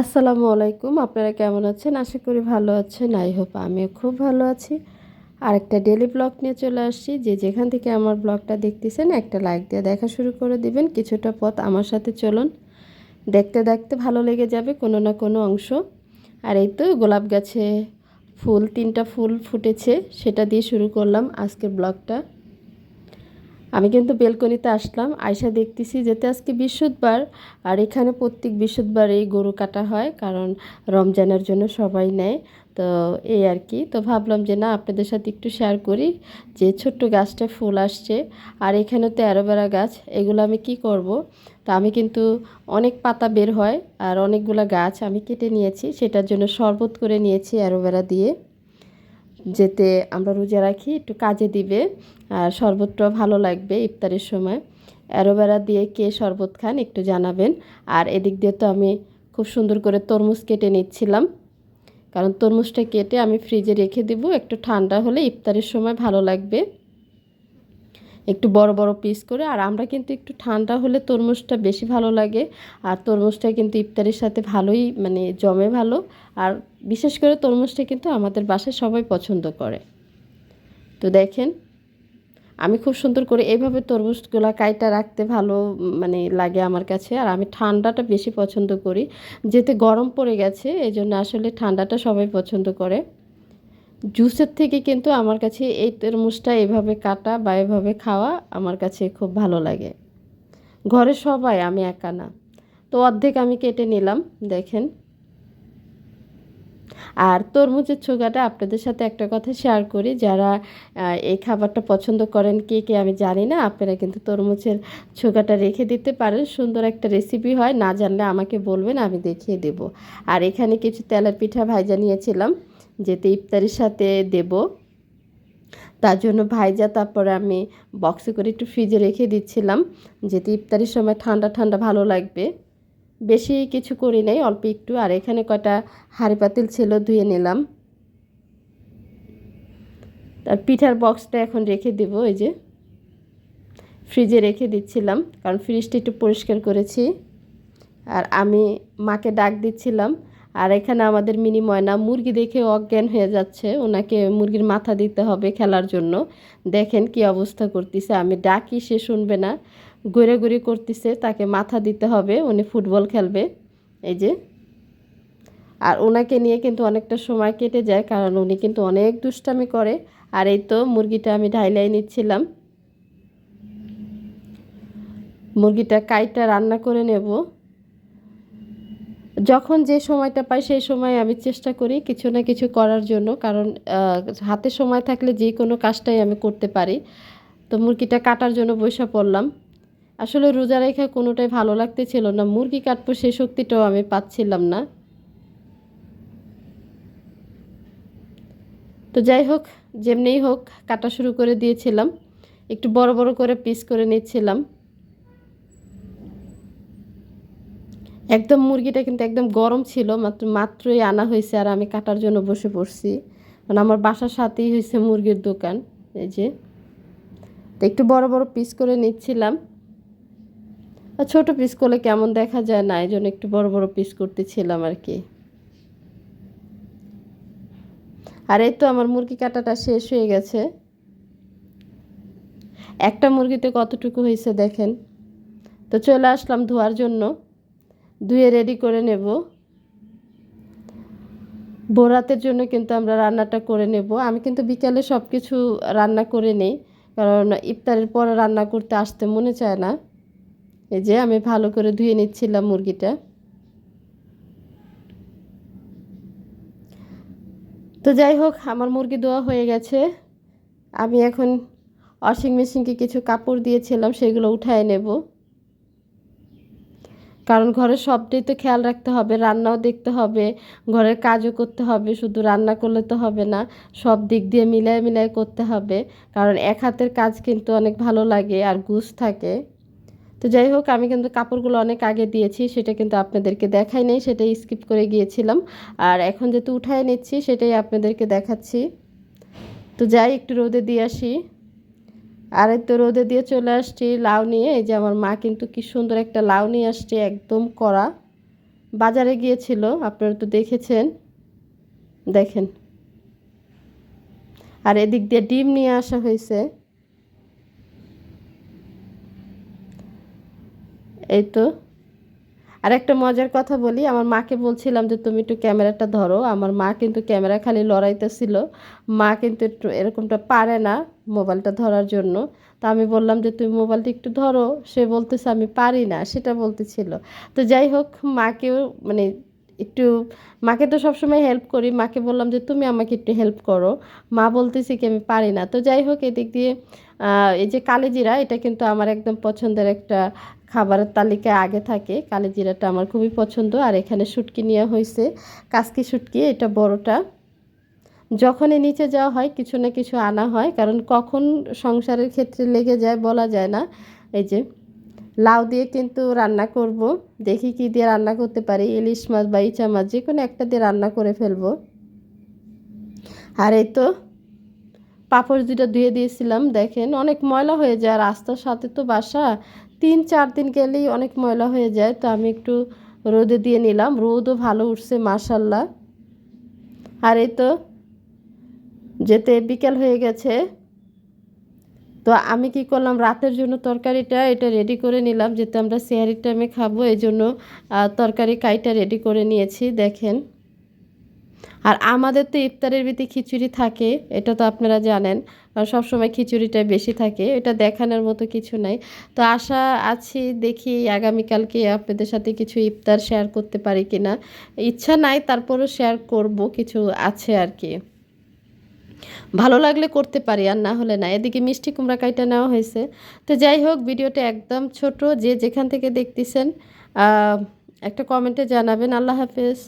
আসসালামু আলাইকুম, আপনারা কেমন আছেন? আশা করি ভালো আছেন। আই হোপ আমিও খুব ভালো আছি। আর একটা ডেলি ব্লগ নিয়ে চলে আসছি। যে যেখান থেকে আমার ব্লগটা দেখতেছেন, একটা লাইক দিয়ে দেখা শুরু করে দিবেন। কিছুটা পথ আমার সাথে চলুন। দেখতে দেখতে ভালো লেগে যাবে কোনো না কোনো অংশ। আর এই তো গোলাপ গাছে ফুল, তিনটা ফুল ফুটেছে, সেটা দিয়ে শুরু করলাম আজকের ব্লগটা আমি কিন্তু বেলকনিতে আসলাম আয়সা দেখতেছি যেতে আজকে বৃহস্পতিবার, আর এখানে প্রত্যেক বৃহস্পতিবারেই গরু কাটা হয়, কারণ রমজানের জন্য সবাই নেয়, তো এই আর কি। তো ভাবলাম যে না, আপনাদের সাথে একটু শেয়ার করি যে ছোট্ট গাছটা ফুল আসছে, আর এখানে তো অ্যারোভেরা গাছ, এগুলো আমি কি করব? তো আমি কিন্তু অনেক পাতা বের হয়, আর অনেকগুলো গাছ আমি কেটে নিয়েছি, সেটার জন্য শরবত করে নিয়েছি অ্যারোভেরা দিয়ে। যেতে আমরা রোজা রাখি, একটু কাজে দিবে। আর শরবতটাও ভালো লাগবে ইফতারের সময়। অ্যারোভেরা দিয়ে কে শরবত খান একটু জানাবেন। আর এদিক দিয়ে তো আমি খুব সুন্দর করে তরমুজ কেটে নিচ্ছিলাম। কারণ তরমুজটা কেটে আমি ফ্রিজে রেখে দেবো, একটু ঠান্ডা হলে ইফতারের সময় ভালো লাগবে। একটু বড় বড় পিস করে। আর আমরা কিন্তু একটু ঠান্ডা হলে তরমুজটা বেশি ভালো লাগে। আর তরমুজটা কিন্তু ইফতারের সাথে ভালোই মানে জমে ভালো। আর বিশেষ করে তরমুজটা কিন্তু আমাদের বাসায় সবাই পছন্দ করে। তো দেখেন, আমি খুব সুন্দর করে এইভাবে তরমুজগুলো কাইটা রাখতে ভালো মানে লাগে আমার কাছে। আর আমি ঠান্ডাটা বেশি পছন্দ করি। যেতে গরম পড়ে গেছে এই জন্য আসলে ঠান্ডাটা সবাই পছন্দ করে। জুসের থেকে কিন্তু আমার কাছে এই তরমুজটা এভাবে কাটা বা এভাবে খাওয়া আমার কাছে খুব ভালো লাগে। ঘরে সবাই, আমি একা না। তো অর্ধেক আমি কেটে নিলাম, দেখেন। আর তরমুজের ছোগাটা আপনাদের সাথে একটা কথা শেয়ার করি। যারা এই খাবারটা পছন্দ করেন, কে কে আমি জানি না, আপনারা কিন্তু তরমুজের ছোগাটা রেখে দিতে পারেন। সুন্দর একটা রেসিপি হয়, না জানলে আমাকে বলবেন, আমি দেখিয়ে দেব। আর এখানে কিছু তেলের পিঠা ভাইজা নিয়েছিলাম। যেতে ইফতারির সাথে দেব। তার জন্য ভাইজা, তারপরে আমি বক্সে করে একটু ফ্রিজে রেখে দিচ্ছিলাম। যেতে ইফতারির সময় ঠান্ডা ঠান্ডা ভালো লাগবে। বেশি কিছু করি নাই, অল্প একটু। আর এখানে কটা হাড়ি পাতিল ছিল, ধুয়ে নিলাম। তার পিঠার বক্সটা এখন রেখে দেব এই যে। ফ্রিজে রেখে দিচ্ছিলাম, কারণ ফ্রিজটা একটু পরিষ্কার করেছি। আর আমি মাকে ডাক দিচ্ছিলাম আর এখানে আমাদের মিনি ময়না মুরগি দেখে অজ্ঞান হয়ে যাচ্ছে। ওনাকে মুরগির মাথা দিতে হবে খেলার জন্য। দেখেন কি অবস্থা করতেছে। আমি ডাকি, সে শুনবে না। ঘুরে ঘুরে করতেছে, তাকে মাথা দিতে হবে। উনি ফুটবল খেলবে। এই যে। আর ওনাকে নিয়ে কিন্তু অনেকটা সময় কেটে যায়, কারণ উনি কিন্তু অনেক দুষ্টামি করে। আর এই তো মুরগিটা আমি ঢাইলাই নিচ্ছিলাম। মুরগিটা কাইটা রান্না করে নেব। যখন যে সময়টা পাই, সেই সময় আমি চেষ্টা করি কিছু না কিছু করার জন্য। কারণ হাতে সময় থাকলে যে কোনো কাজটাই আমি করতে পারি। তো মুরগিটা কাটার জন্য বৈশা পড়লাম। আসলে রোজা রেখা কোনোটাই ভালো লাগতেছিল না। মুরগি কাটবো সেই শক্তিটাও আমি পাচ্ছিলাম না। তো যাই হোক, যেমনিই হোক, কাটা শুরু করে দিয়েছিলাম। একটু বড় বড় করে পিস করে নিচ্ছিলাম। একদম মুরগিটা কিন্তু একদম গরম ছিল, মাত্র, মাত্রই আনা হয়েছে আর আমি কাটার জন্য বসে পড়ছি। মানে আমার বাসার সাথেই হয়েছে মুরগির দোকান, এই যে। তো একটু বড় বড় পিস করে নিচ্ছিলাম। আর ছোটো পিস করলে কেমন দেখা যায় না, এই জন্য একটু বড় বড় পিস করতেছিলাম আর কি। আর এই তো আমার মুরগি কাটাটা শেষ হয়ে গেছে। একটা মুরগিতে কতটুকু হয়েছে দেখেন। তো চলে আসলাম ধোয়ার জন্য। ধুয়ে রেডি করে নেব। ভোরাতের জন্য কিন্তু আমরা রান্নাটা করে নেব। আমি কিন্তু বিকালে সব কিছু রান্না করে নেই, কারণ ইফতারের পরে রান্না করতে আসতে মনে চায় না। এই যে আমি ভালো করে ধুয়ে নিচ্ছিলাম মুরগিটা। তো যাই হোক, আমার মুরগি ধোয়া হয়ে গেছে। আমি এখন ওয়াশিং মেশিনকে কিছু কাপড় দিয়েছিলাম, সেগুলো উঠায় নেব। কারণ ঘরের সবটাই তো খেয়াল রাখতে হবে, রান্নাও দেখতে হবে, ঘরের কাজও করতে হবে, শুধু রান্না করলে তো হবে না, সব দিক দিয়ে মিলায় মিলায় করতে হবে। কারণ এক হাতের কাজ কিন্তু অনেক ভালো লাগে আর গুছ থাকে। তো যাই হোক, আমি কিন্তু কাপড়গুলো অনেক আগে দিয়েছি, সেটা কিন্তু আপনাদেরকে দেখাই নেই, সেটাই স্কিপ করে গিয়েছিলাম। আর এখন যেহেতু উঠায় নিচ্ছি, সেটাই আপনাদেরকে দেখাচ্ছি। তো যাই, একটু রোদে দিয়ে আসি। আর এই তো রোদে দিয়ে চলে আসছি লাউ নিয়ে। এই যে আমার মা কিন্তু কি সুন্দর একটা লাউ নিয়ে আসছে, একদম কড়া। বাজারে গিয়েছিল, আপনারা তো দেখেছেন? দেখেন। আর এদিক দিয়ে ডিম নিয়ে আসা হয়েছে। এই তো। আর একটা মজার কথা বলি, আমার মাকে বলছিলাম যে, তুমি একটু ক্যামেরাটা ধরো। আমার মা কিন্তু ক্যামেরা খালি লড়াইতেছিল। মা কিন্তু একটু এরকমটা পারে না মোবাইলটা ধরার জন্য। তা আমি বললাম যে, তুমি মোবাইলটা একটু ধরো। সে বলতেছে, আমি পারি না। সেটা বলতেছিল। তো যাই হোক, মাকেও মানে একটু, মাকে তো সবসময় হেল্প করি। মাকে বললাম যে, তুমি আমাকে একটু হেল্প করো। মা বলতেছি কি, আমি পারি না। তো যাই হোক, এদিক দিয়ে এই যে কালিজিরা, এটা কিন্তু আমার একদম পছন্দের একটা খাবারের তালিকায় আগে থাকে। কালিজিরাটা আমার খুবই পছন্দ। আর এখানে শুটকি নেওয়া হয়েছে। কাসকি শুটকি, এটা বড়টা। যখনই নিচে যাওয়া হয়, কিছু না কিছু আনা হয়। কারণ কখন সংসারের ক্ষেত্রে লেগে যায় বলা যায় না। এই যে লাউ দিয়ে কিন্তু রান্না করব। দেখি কি দিয়ে রান্না করতে পারি। ইলিশ মাছ বা ইচা মাছ যে কোনো একটা দিয়ে রান্না করে ফেলব। আর এই তো পাপড় দুটো ধুয়ে দিয়েছিলাম। দেখেন অনেক ময়লা হয়ে যায়। রাস্তার সাথে তো বাসা। তিন, চার দিন গেলেই অনেক ময়লা হয়ে যায়। তো আমি একটু রোদে দিয়ে নিলাম। রোদও ভালো উঠছে মাসাল্লাহ আর এই তো যেতে বিকেল হয়ে গেছে। তো আমি কি করলাম, রাতের জন্য তরকারিটা এটা রেডি করে নিলাম যেতে আমরা সেহারির টাইমে খাব, এই জন্য তরকারি কাইটা রেডি করে নিয়েছি, দেখেন। আর আমাদের তো ইফতারের ভিতরে খিচুড়ি থাকে, এটা তো আপনারা জানেন সবসময় খিচুড়িটাই বেশি থাকে, এটা দেখানোর মতো কিছু নাই। তো আশা আছি দেখি আগামীকালকে আপনাদের সাথে কিছু ইফতার শেয়ার করতে পারি কি না ইচ্ছা নাই, তারপরও শেয়ার করব, কিছু আছে আর কি। ভালো লাগলে করতে পারি, আর না হলে না। এদিকে মিষ্টি কুমড়া কাইটা নেওয়া হয়েছে। তো যাই হোক, ভিডিওটা একদম ছোট, যে যেখান থেকে দেখতেছেন একটা কমেন্টে জানাবেন। আল্লাহ হাফেজ।